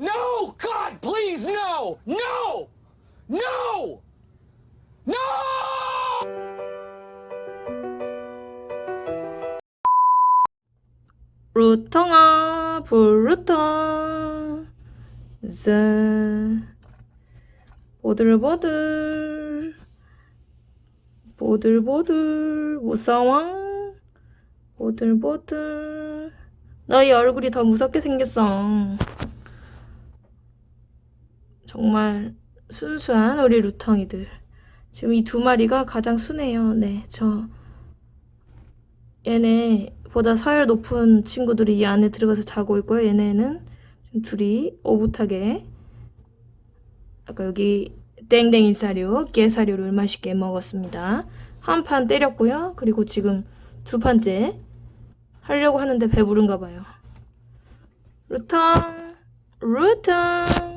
No! God, please, no! No! No! No! 루텅아 불루텅 자 보들보들 보들보들 무서워 보들보들 너희 얼굴이 더 무섭게 생겼어 정말 순수한 우리 루텅이들 지금 이 두 마리가 가장 순해요 네 저 얘네 보다 서열 높은 친구들이 이 안에 들어가서 자고 있고요. 얘네는 둘이 오붓하게 아까 여기 땡땡이 사료, 깨 사료를 맛있게 먹었습니다. 한 판 때렸고요. 그리고 지금 두 판째 하려고 하는데 배부른가 봐요. 루텅, 루텅.